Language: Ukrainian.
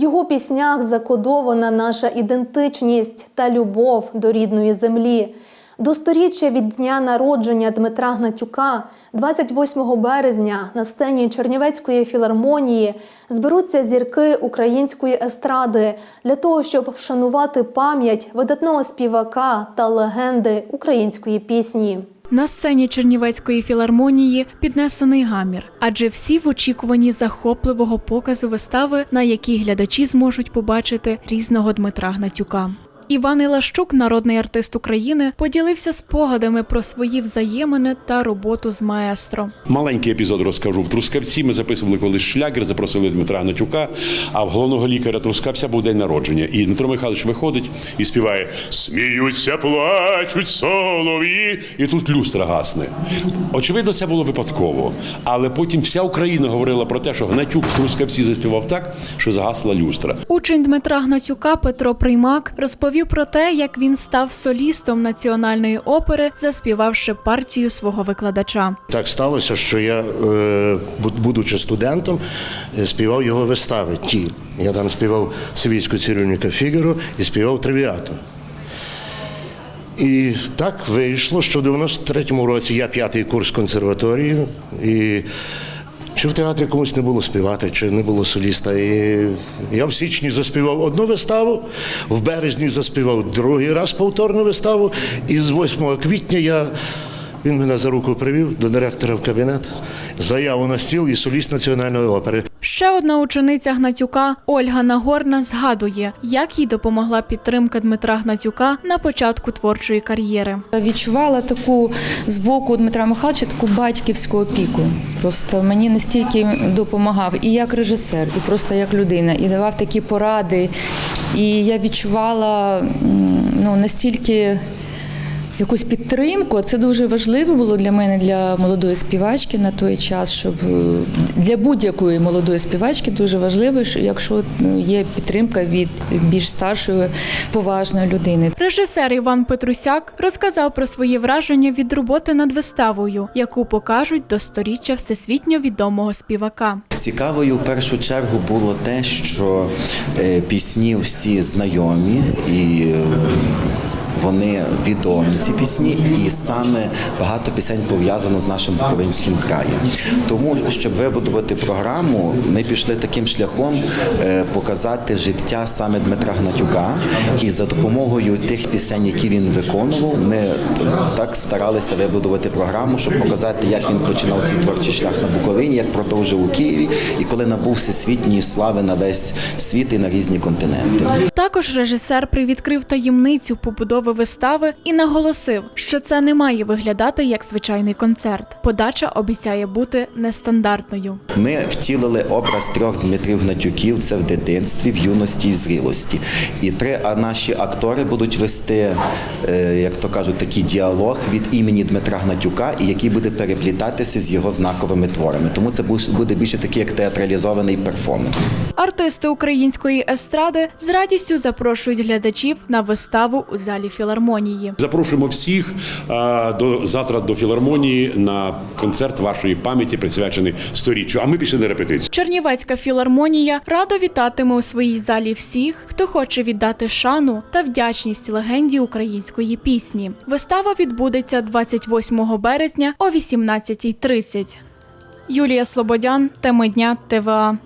Його піснях закодована наша ідентичність та любов до рідної землі. До сторіччя від дня народження Дмитра Гнатюка, 28 березня, на сцені Чернівецької філармонії зберуться зірки української естради для того, щоб вшанувати пам'ять видатного співака та легенди української пісні. На сцені Чернівецької філармонії піднесений гамір, адже всі в очікуванні захопливого показу вистави, на якій глядачі зможуть побачити різного Дмитра Гнатюка. Іван Ілащук, народний артист України, поділився спогадами про свої взаємини та роботу з маестро. Маленький епізод розкажу. В Трускавці ми записували колись шлягер, запросили Дмитра Гнатюка, а в головного лікаря Трускавця був день народження. І Дмитро Михайлович виходить і співає Сміються, плачуть солов'ї. І тут люстра гасне. Очевидно, це було випадково. Але потім вся Україна говорила про те, що Гнатюк в Трускавці заспівав так, що загасла люстра. Учень Дмитра Гнатюка Петро Приймак розповів про те, як він став солістом національної опери, заспівавши партію свого викладача. Так сталося, що я, е, будучи студентом, е, співав його вистави. Ті. Я там співав Світську цирюльника Фігаро і співав Травіату. І так вийшло, що в 93-му році я п'ятий курс консерваторії, і чи в театрі комусь не було співати, чи не було соліста. І я в січні заспівав одну виставу, в березні заспівав другий раз повторну виставу, і з 8 квітня я. Він мене за руку привів до директора в кабінет, заяву на стіл і соліст національної опери. Ще одна учениця Гнатюка Ольга Нагорна згадує, як їй допомогла підтримка Дмитра Гнатюка на початку творчої кар'єри. Відчувала таку з боку Дмитра Михайловича таку батьківську опіку. Просто мені настільки допомагав і як режисер, і просто як людина, і давав такі поради. І я відчувала ну, настільки. Якусь підтримку, це дуже важливо було для мене, для молодої співачки на той час, щоб е, для будь-якої молодої співачки дуже важливо, що якщо ну, є підтримка від більш старшої поважної людини. Режисер Іван Петрусяк розказав про свої враження від роботи над виставою, яку покажуть до сторіччя всесвітньо відомого співака. Цікавою в першу чергу було те, що е, пісні всі знайомі і. Вони відомі ці пісні, і саме багато пісень пов'язано з нашим Буковинським краєм. Тому, щоб вибудувати програму, ми пішли таким шляхом е, показати життя саме Дмитра Гнатюка. І за допомогою тих пісень, які він виконував, ми так старалися вибудувати програму, щоб показати, як він починав свій творчий шлях на Буковині, як продовжив у Києві, і коли набув всесвітньої слави на весь світ і на різні континенти. Також режисер привідкрив таємницю побудови вистави і наголосив, що це не має виглядати як звичайний концерт. Подача обіцяє бути нестандартною. Ми втілили образ трьох Дмитрів Гнатюків це в дитинстві, в юності і в зрілості. І три наші актори будуть вести, е, як то кажуть, такий діалог від імені Дмитра Гнатюка, і який буде переплітатися з його знаковими творами. Тому це бу- буде більше такий як театралізований перформанс. Артисти української естради з радістю запрошують глядачів на виставу у залі філармонії. Запрошуємо всіх до завтра до філармонії на концерт вашої пам'яті, присвячений сторіччю. А ми пішли на репетицію. Чернівецька філармонія радо вітатиме у своїй залі всіх, хто хоче віддати шану та вдячність легенді української пісні. Вистава відбудеться 28 березня о 18.30. Юлія Слободян, теми дня ТВА.